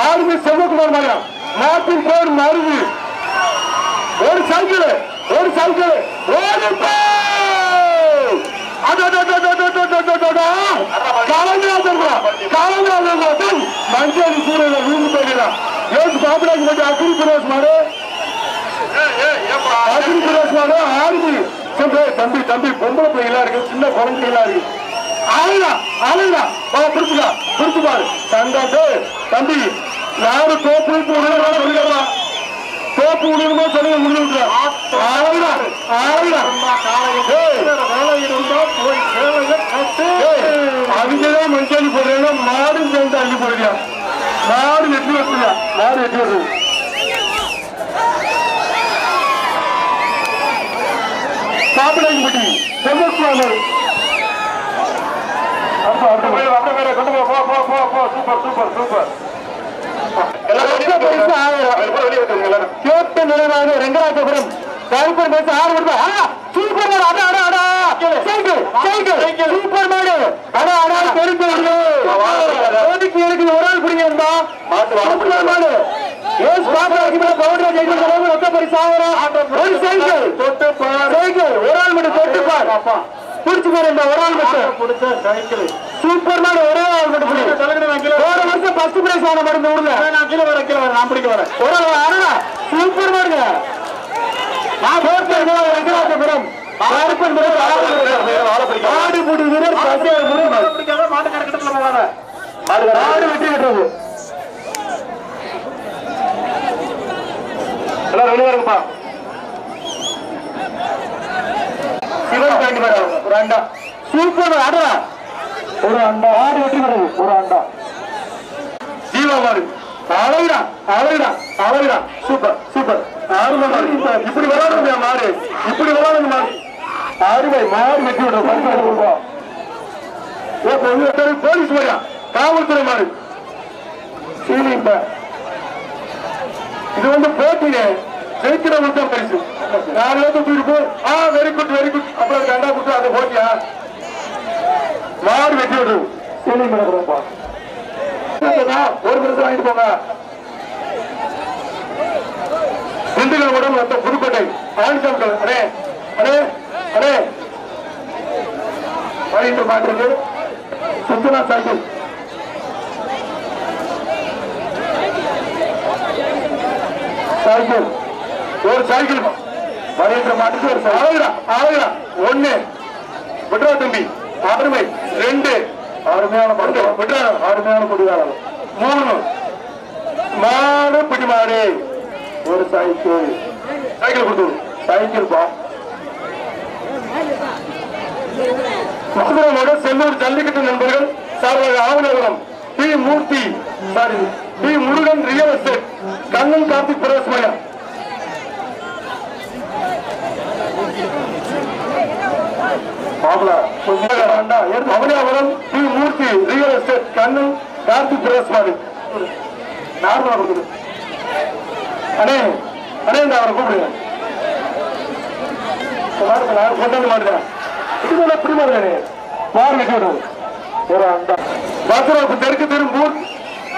ஆளுமை செல்வகுமார் மரம் நாட்டின் பேர் மருது. ஒரு சைக்கிள் ஒரு சைக்கிள் ஒரு மஞ்சள் சூழல வீழ்ந்து போயிடலாம் யோசி பாப்பிடாக்கு கொஞ்சம் அக்ரி பிரவேஷ் மாடு. அக்ரி பிரவேஷ் மாடு ஆறுது. தம்பி தம்பி பொம்பளை பிள்ளைகளா இருக்கு சின்ன குழந்தைகளா இருக்கு. அழுதா அழுதா பிடிச்சுக்கா கொடுத்துப்பாரு தந்தாட்டு தம்பி யாரு தோப்பு உடனே சொல்லிடுவா? தோப்பு உடனே சொல்லி முடிஞ்சுட்டா ஆளுடா ஆளுடா அதுக்குதான் மஞ்சள் போடுறேன்னா மாடு சேர்ந்து அள்ளி போடுறியா? மாடு வெட்டி வச்சுடா மாடு வெட்டி வருது சாப்பிடாங்க செவ்வஸ்வாமி அப்படியே அப்படியே கொண்டு போ போ போ போ சூப்பர் சூப்பர் சூப்பர் கேப்டன் பேச ஆறு சூப்பர் அடா அடா அடா சைக்கிள். சைக்கிள் சூப்பர் அடா அடா ஓடிக்கு எனக்கு ஒரு ஆள் பிடிங்க சூப்பர் மாடு ஏஸ் பாப்பா இவர பவுடர் ஜெயிச்சு போறது ஒத்த பரிசு ஆவரம் ஒரு சைக்கிள் தொட்டு பார் சைக்கிள் ஒரு ஆள் மட்டும். தொட்டு பார் பிடிச்சு ஒரு ஆள் மட்டும் புடிச்ச சைக்கிள். சூப்பர் சூப்பர்மான ஒரே ஆள் மட்டும் போன வருஷம் ஃபர்ஸ்ட் பிரைஸ் ஆன மாதிரி இந்த ஊர்ல நான் கீழே வரேன் கீழே வரேன் நான் பிடிக்க வரேன். ஒரு அருணா சூப்பர் மாடுங்க நான் போட்டு வெங்கடாச்சபுரம் மாடு போட்டு வீரர் மாடு கணக்கத்தில் மாடு வெற்றி பெற்றது எல்லாரும் வெளியே இருப்பா சிவன் பாண்டி மேடம் ரெண்டா சூப்பர் அடுவா ஒரு அண்டா ஆறு வெற்றி பெறது ஒரு அண்டா ஜீவாபாரு அவருடா அவருடா அவருடா சூப்பர் சூப்பர். ஆறுமை மாறு இப்படி வராது மாறு இப்படி வராது மாறு ஆறுமை மாறு வெட்டி விடுற பரிசு கொடுப்போம் போலீஸ் மாதிரியா? காவல்துறை மாறு இது வந்து போட்டிங்க. ஜெயிக்கிறவங்களுக்கு தான் பரிசு. நான் வந்து போயிருப்போம் ஆ வெரி குட் வெரி குட் அப்புறம் கண்டா கொடுத்து அந்த போட்டியா? மாடு வெற்றி விடு சீனி மேடப்பா ஒரு பிரச்சனை வாங்கிட்டு போங்க. திண்டுக்கல் உடம்பு மொத்த புதுக்கோட்டை. ஆணிச்சாமிகள் அடே அடே அடே வாங்கிட்டு மாட்டுறது சுத்தனா சைக்கிள் சைக்கிள் ஒரு சைக்கிள் வருகின்ற மாட்டுக்கு ஒரு ஆயிரம் ஆயிரம் ஒண்ணு. விட்டுறா தம்பி. அருமை ரெண்டு. அருமையான பட்டு அருமையான குடிகாரம் மூணு. மாடு பிடி மாடு ஒரு சைக்கிள். சைக்கிள் கொடுத்து சைக்கிள் பா. மதுரையோட செல்லூர் ஜல்லிக்கட்டு நண்பர்கள் சார்பாக ஆவணவரம் P Murthy sorry P Murugan real estate Kannan Karthik பிரவேசமயா Avaniyapuram P Murthy real estate Kannu Karthik பிரேஸ்மாரி நார்மலா கொடுக்குது? அண்ணே அண்ணே இந்த அவரை கூப்பிடுங்க. கொண்டாந்து மாட்டேன் இது பிரிமா இருக்கே வாரம் விட்டு ஒரு அந்த பாசுராவுக்கு தெற்கு திரும்பூர்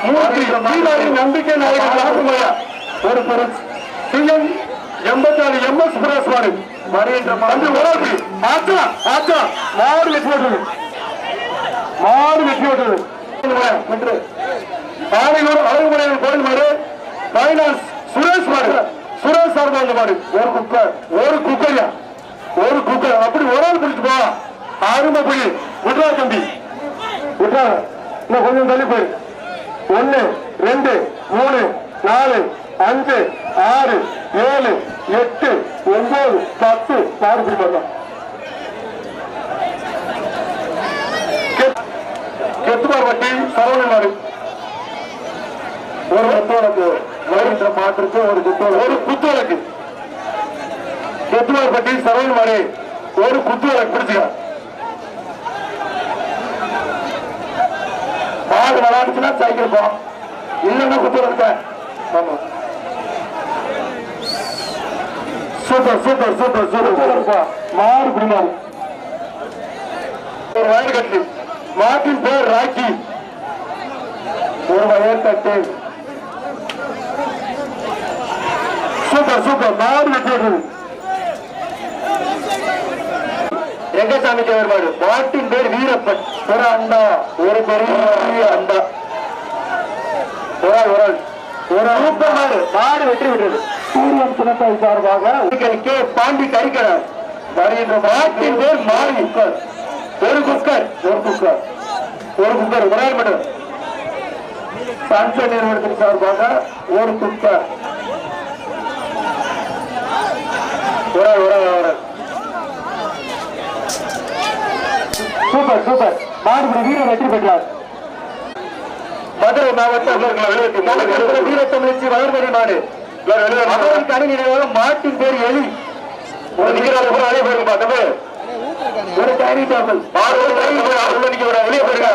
மூர்த்தி நம்பிக்கை நாயகன் ஒரு பொருள் எண்பத்தி நாலு எம் எஸ் பிரேஸ்மாரி வருகின்ற தம்பி உறவு ஆச்சா ஆச்சா மாடு வெற்றி விட்டது மாடு வெற்றி விட்டது என்று ஆணையூர் அழகுமலையின் கோயில் மாடு. ஃபைனான்ஸ் சுரேஷ் மாடு. சுரேஷ் சார் அந்த மாடு. ஒரு குக்கர் ஒரு குக்கரியா ஒரு குக்கர் அப்படி ஒரு ஆள் பிடிச்சு போ அருமை புலி. விட்ரா தம்பி. விட்ரா இன்னும் கொஞ்சம் தள்ளி போய். ஒன்னு ரெண்டு மூணு நாலு அஞ்சு ஆறு ஏழு எட்டு ஒன்பது பத்து மாறுபடி பண்ணலாம் கெத்துமார் வட்டி சரவணன் மாறு ஒரு ரத்தோடக்கு வருகின்ற மாற்றுக்கு ஒரு குத்தோடு ஒரு குத்தோடக்கு கெத்துமார் பட்டி சரவணன் மாறு ஒரு குத்தோடக்கு பிடிச்சுக்கலாம் மாடு விளாடுச்சுன்னா சைக்கிள் போகணும் இல்லைன்னா குத்தோடு இருக்க ஆமா. Super super super super. மாறு குடிமாறு. ஒரு வயர் கட்டு. மாட்டின் பேர் ராக்கி. ஒரு வயர் கட்டு. Super super. மாறு வெற்றியது. ரெங்கசாமிக்கு வேறுபாடு மாட்டின் பேர் வீரப்பன். ஒரு அண்டா ஒரு பெரிய அண்டா. ஒரு ஒரு சூப்பர் மாடு. மாடு வெற்றி விடுறது சூரியன் சின்னத்தாய் சார்பாக கே பாண்டி கரிக்கிறார் வருகின்ற மாட்டின் பேர் மாடு குக்கர் ஒரு குக்கர் ஒரு குக்கர் ஒரு குக்கர் ஒரு ஆள் மட்டும். சாம்சங் நிறுவனத்தின் சார்பாக ஒரு குக்கர். ஒரு ஒரு ஒரு. Super super. மாடுபடி வீரர் வெற்றி பெற்றார். மதுரை மாவட்டம் வீரத்தமிழ்ச்சி வளர்மதி மாடு அணி நினைவாக மாட்டின் பேர் எலி. ஒரு நிகழ்ச்சி கூட அழை போயிருங்க ஒரு டைனிங் டேபிள் வெளியே போயிருங்க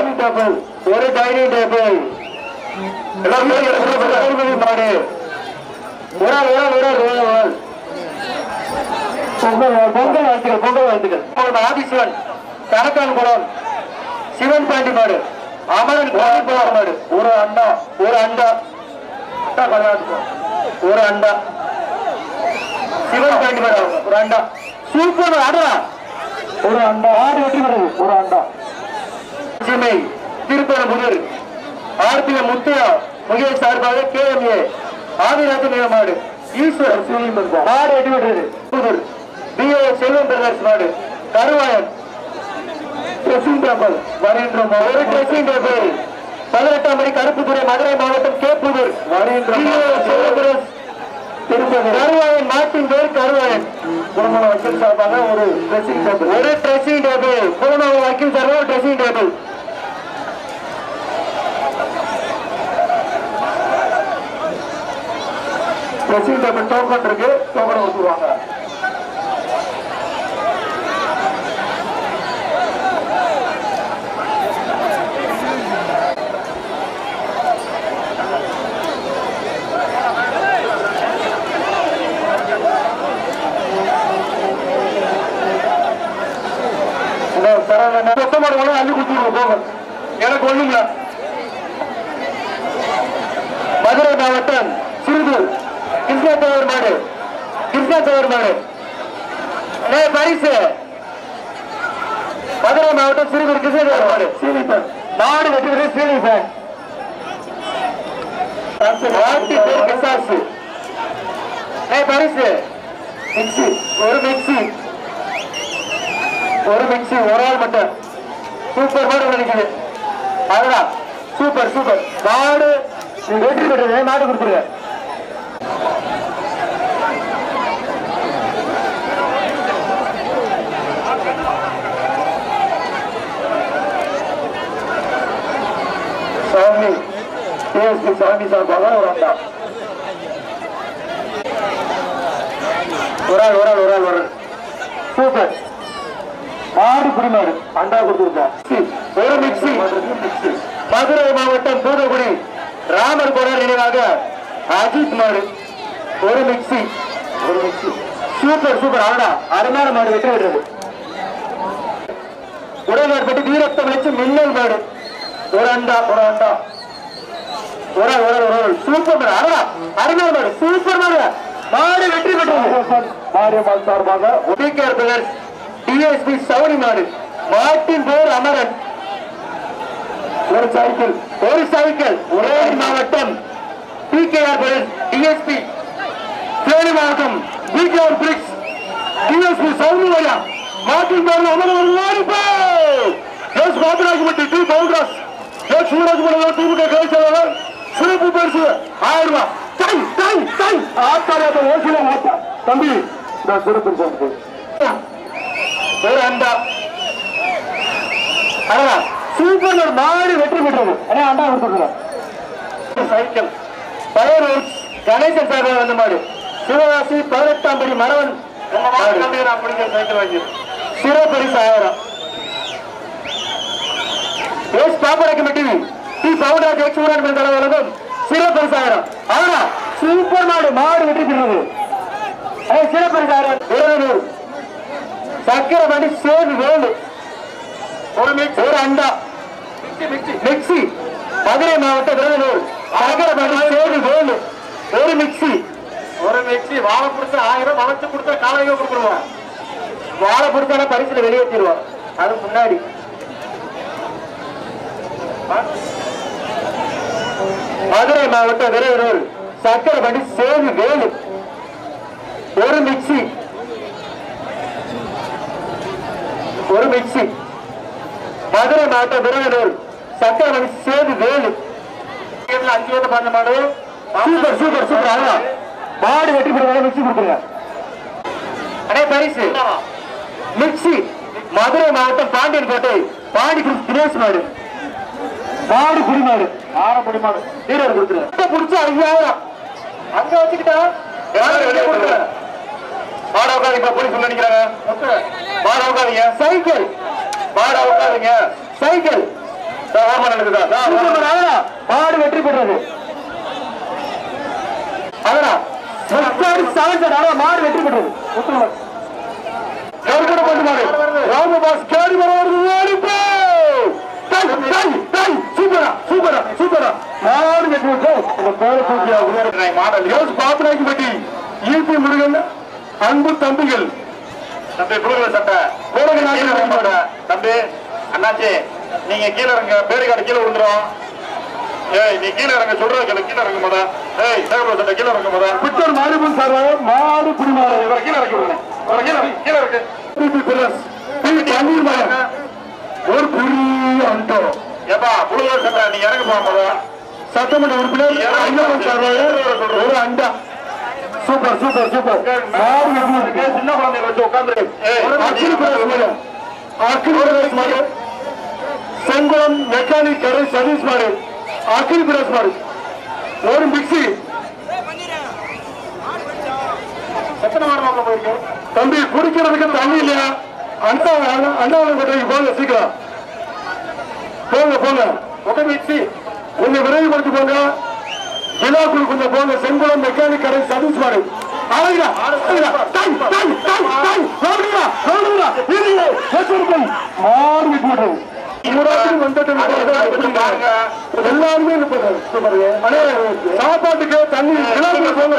ஒரு டைனிங் டேபிள் மாடு. ஒரு ஆள் ஒரு ஆள் ஒரு ஆள் ஒரு ஆள். பொங்கல் வாழ்த்துக்கள் பொங்கல் வாழ்த்துக்கள். ஆதிசிவன். கணக்கான் குளம். சிவன் பாண்டி மாடு. அமரன் மாடு. ஒரு அண்டா ஒரு அண்டா பதினாறு. ஒரு அண்டா. சிவன் பாண்டி மாடு ஒரு அண்டா. சூப்பர் அடா ஒரு அண்டா. ஆடு வெற்றி பெறுது ஒரு அண்டா. சிமை திருப்பரம்புதூர் ஆர்பிஎ முத்தையா முகேஷ் சார்பாக கேஎம்ஏ ஆதிராஜ மாடு ஈஸ்வர் மாடு வெற்றி விடுறது புதூர் பிஏ செல்வம் பிரதர்ஸ் மாடு கருவாயன். ட்ரெஸ்ஸிங் டேபிள் வருகின்ற ஒரு ட்ரெஸ்ஸிங் டேபிள் பதினெட்டாம் மணி கருப்புத்துறை மதுரை மாவட்டம் கேப்புதூர். கருவாயன் நாட்டின் பேர் கருவாயன். குடும்ப வக்கீல் சார்பாக ஒரு ட்ரெஸ்ஸிங் டேபிள் ஒரு ட்ரெஸ்ஸிங் டேபிள் குடும்ப வக்கீல் சார்பாக ஒரு dressing table dressing table token இருக்கு. டோக்கன் கொடுத்துருவாங்க சொத்தமாடு கூட அள்ளி கொடுத்துருவோம் போங்க. எனக்கு ஒண்ணுங்க மதுரை மாவட்டம் சிறுதூர் கிருஷ்ணா தேவர் மாடு. கிருஷ்ணா தேவர் மாடு. பரிசு. மதுரை மாவட்டம் சிறுதூர் கிருஷ்ணா தேவர் மாடு. சீனிப்பன் நாடு வெற்றி சீனிப்பன் நாட்டு பரிசு. மிக்சி ஒரு மிக்சி ஒரு மிக்சி ஒரு ஆள் மட்டும். சூப்பர் மாடு நினைக்குது அதெல்லாம் சூப்பர் சூப்பர். மாடு நீங்க வெற்றி பெற்றது மாடு கொடுத்துருங்க சாமி கேஎஸ்பி சாமி சார்பாக ஒரு அண்டா. ஒரு ஆள் ஒரு ஆள் ஒரு ஆள் ஒரு சூப்பர். ஆடு குடிமாடு. அண்டா கொடுத்துருக்கோம் ஒரு மிக்சி மதுரை மாவட்டம் தூத்துக்குடி ராமர் கோடார் நினைவாக அஜித் மாடு. ஒரு மிக்சி ஒரு மிக்சி சூப்பர் சூப்பர். ஆடா அருமையான மாடு வெற்றி விடுறது உடல்வார்பட்டி வீரத்தம் வச்சு மின்னல் மாடு. ஒரு அண்டா ஒரு அண்டா. ஒரு ஒரு ஒரு. சூப்பர் மாடு. அருணா அருமையான மாடு. சூப்பர் மாடு. மாடு வெற்றி பெற்றது. மாரியம்மாள் சார்பாக ஒடிகேர் பிரதர்ஸ் டிஎஸ்பி சவுனி மாடு. மாட்டின் பேர் அமரன். ஒரு சைக்கிள் ஒரு சைக்கிள். ஒரே மாவட்டம். P PKR brothers DSP. Theni மாவட்டம் P K R bricks DSP Sauni மாட்டின் பேர் அமரன் ஒரு ஓடிப்போ S Mathirajpatti T Paulraj S Soorajmalai திமுக கலைச்செயலாளர் சிறப்பு பரிசு ஆயிரம் ரூபாய். டை டை டை ஆத்தாரியாத ஓசில மாத்தா. தம்பி இந்த சிறப்பு பரிசு ஒரு அண்டா. அண்ணா சூப்பர் ஒரு மாடு வெற்றி பெற்றது. அண்ணா அண்டா கொடுத்துருக்கோம் சைக்கிள் பயர் கணேசன் சார் வந்த மாடு. சிவகாசி பதினெட்டாம் படி மரவன் சைக்கிள் வாங்கி சிறப்பரிசு ஆயிரம். எஸ் பாப்பர கமிட்டி டி பவுண்டர் எக்ஸ் ஊரான் தலைவர் வழங்கும். சிறப்பரிசு ஆயிரம். ஆனா சூப்பர் மாடு. மாடு வெற்றி பெற்றது. ஏய், சிறப்பரிசு ஆயிரம். சக்கரை வண்டி வேலு. ஒரு மிக்சி ஒரு அண்டா. மிக்சி மதுரை மாவட்டம் விருதுநூர் வண்டி சேது வேலு. ஒரு மிக்சி ஒரு மிக்சி வாழை கொடுத்தா ஆயிரம் வளைச்சு கொடுத்தா காலையில கொடுத்துருவோம் வாழை கொடுத்தா பரிசுல வெளியேற்றிடுவோம் அது முன்னாடி. மதுரை மாவட்ட விரைவில் சக்கரை வண்டி சேது வேலு. ஒரு மிக்சி ஒரு மிக்சி மதுரை மாவட்ட விரைவில் சக்கரை வண்டி சேது வேலு. அஞ்சு வந்து பண்ண மாடு. Super super super. அதான் மாடு வெட்டி போடுறதா மிக்சி கொடுத்துருங்க அடே பரிசு. மிக்சி மதுரை மாவட்டம் பாண்டியன் கோட்டை பாண்டி தினேஷ் மாடு. மாடு. குடிமாடு ஆறு குடிமாடு வீரர் கொடுத்துருங்க புடிச்சு ஐயாயிரம் அங்க வச்சுக்கிட்டா மாட உட்காருங்க போலீஸ் நினைக்கிறாங்க மாட உட்காருங்க. சைக்கிள். மாட உட்காருங்க. சைக்கிள். மாடு வெற்றி பெற்றது. மாடு வெற்றி பெற்றது. மாடல். யோசி பாப்பனாக்கி பட்டி. ஈபி முருகன் அன்பு தம்பிகள். தம்பி புழுகல சட்டை. நாட்டில் வழிபாடு. தம்பி அண்ணாச்சி நீங்க கீழே இறங்க. பேருக்காடு கீழே விழுந்துரும். ஏய் நீ கீழே இறங்க சொல்றது கேளு கீழே இறங்க முத ஏய் சேகப்பட சட்டை கீழே இறங்க முத பித்தர் மாரிபுன் சார்பாக மாடு குடிமாடு இவரை கீழே இறக்கி விடுங்க. இவரை கீழே கீழே இருக்கு ஒரு பெரிய அண்டம் ஏப்பா புழுகல சட்டை நீ இறங்க போ முத சட்டமன்ற உறுப்பினர் ஒரு அண்டா. Super super super. சின்ன குழந்தைய வச்சு பிரதேச மாடு செங்குளம் மெக்கானிக் கடை சதீஷ் மாடு. அக்கினி பிரதேச மாடு. ஒரு மிக்சி எத்தனை மாடு போயிருக்கு? தம்பி குடிக்கிறதுக்கு தண்ணி இல்லையா? அண்ணா அண்ணாவளம் கோட்டைக்கு போங்க சீக்கிரம். போங்க போங்க. ஒரு மிக்சி கொஞ்சம் விரைவுபடுத்தி போங்க. விழாக்குள் கொஞ்சம் போங்க செங்குளம் மெக்கானிக் கடை சதீஷ் மாடு அழகா அழகா டாய் டாய் டாய் டாய் ஓடுங்க ஓடுங்க இருங்க எச்சரிக்கை மாறு பாருங்க. எல்லாருமே. அண்ணே, சாப்பாட்டுக்கு தண்ணி விழாக்குள் போங்க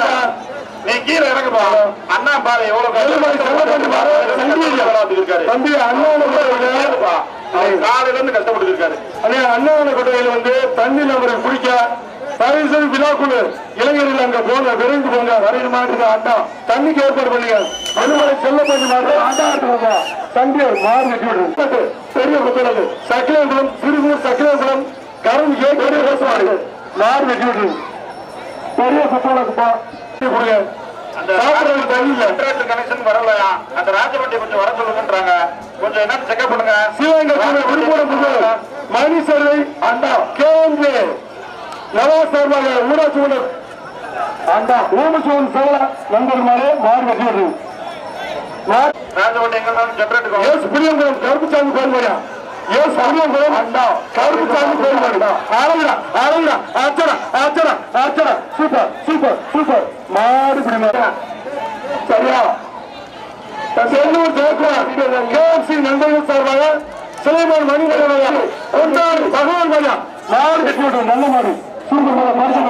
நீ கீழே இறங்க போ அண்ணா பாரு எவ்வளவு தம்பி. அவர் காலையில இருந்து கஷ்டப்பட்டு இருக்காரு. அண்ணே அண்ணாவள கோட்டையில் வந்து தண்ணியில் அவரை குடிக்க செய்து விழாக்குழு இளைஞர்கள் அங்க போங்க விரைந்து போங்க வரையில் மாட்டுங்க அண்டா தண்ணிக்கு ஏற்பாடு பண்ணுங்க அனுமதி செல்ல பண்ணி மாட்டு அண்டா ஆட்டுவாங்க தண்டி மாறு பெரிய குத்துறது. சக்கிலேபுரம் சிறுகூர் சக்கிலேபுரம் கரும் ஏற்பாடு பேசுவாரு மாறு வெட்டி பெரிய குத்துவனுக்குப்பா கொடுங்க. தண்ணி கனெக்ஷன் வரலையா அந்த ராஜமண்டி கொஞ்சம் வர சொல்லுங்கன்றாங்க. கொஞ்சம் என்னன்னு செக்அப் பண்ணுங்க. மணி சர்வை அண்டா கேஎம்ஜே நவாஸ் சார்பாக ஊராட்சி உணர் அண்டா ஓமசிவன் சோழ நண்பர் மாலே மாறு வெற்றி எஸ் புளியங்குளம் கருப்புசாமி கோயில்மாரியா எஸ் புளியங்குளம் அண்டா கருப்புசாமி கோயில்மாரி ஆளுங்கடா ஆளுங்கடா ஆச்சடா ஆச்சடா ஆச்சடா சூப்பர் சூப்பர் சூப்பர். மாடு பிடிமாரியா சரியா? செல்லூர் ஜெயக்குமார் கேஎம்சி நண்பர்கள் சார்பாக சுலைமான் மணிமலையா ஒன்றாறு தகவல் மாடு வெற்றி நல்ல மாடு பரிசு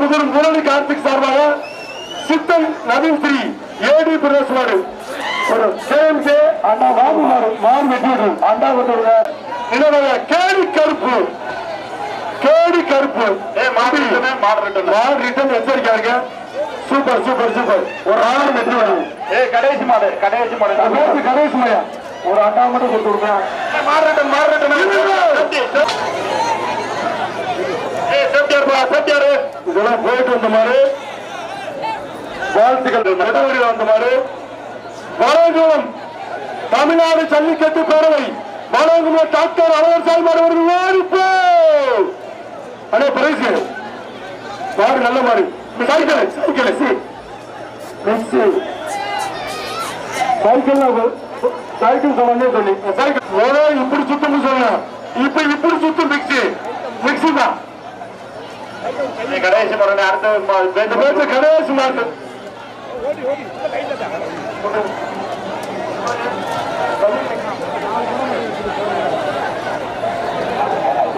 புதூர் முரளி கார்த்திக் சார்பாக சித்தன் நவீன் ஸ்ரீ ஏடி பிரதேஷ் மாடு ஒரு கேஎம்கே அண்ணா மாடு மாடு வெற்றி விட்டோம் அண்டா கொண்டு நினைவாக கேடி கருப்பு. கேடி கருப்பு மாடு ரிட்டர்ன் மாடு ரிட்டன் இருக்க சூப்பர் சூப்பர் சூப்பர். ஒரு ஆறு வெற்றி விடும் ஏ கடைசி மாடு கடைசி மாடு. கணேஷ் மையா. ஒரு அண்டா மட்டும் கொடுத்து விடுறேன் மாடு ரிட்டர்ன் மாடு சேஃப்டியாரு இதெல்லாம் போயிட்டு வந்த மாதிரி வாழ்த்துக்கள். நடுவரில் வந்த மாதிரி வடகுளம் தமிழ்நாடு ஜல்லிக்கட்டு பேரவை வடகுல டாக்டர் அழகர் சாய்மாடு ஒரு ஓடிப்போ அண்ணே பிரைஸ் மாடு நல்ல மாடு. சைக்கிள் சைக்கிள் சி. மிக்ஸி சைக்கிள் சைக்கிள் சொன்னே சொல்லி. சைக்கிள். ஒரே இப்படி சுத்தம் சொன்ன இப்ப இப்படி சுத்தும் மிக்ஸி மிக்ஸி தான்.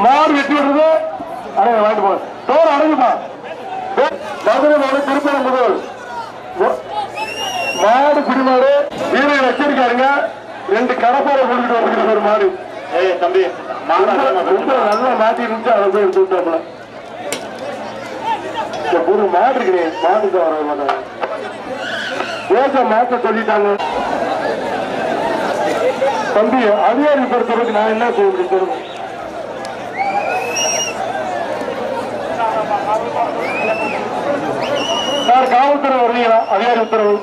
மாறு வெட்டி விடுறது அடங்க வாங்கிட்டு போ. தோல் அடங்குமா மதுரை மாடு திருப்பரம் முதல். மாடு குடிமாடு வீரர் வச்சிருக்காருங்க ரெண்டு கடப்பாறை கொடுத்துட்டு வந்துருக்கு ஒரு மாடு. ஏய் தம்பி நல்லா மாட்டி இருந்துச்சு அதை போய் எடுத்து விட்டோம்ல ஒரு மாடு இருக்கிறேன் மாட்டுக்கு வர மாட்டாங்க. வேக மாற்ற சொல்லிட்டாங்க. தம்பி அதிகாரி பொறுத்தவரைக்கும் நான் என்ன சொல்றேன் சார் காவல்துறை வரலீங்களா அதிகாரி உத்தரவு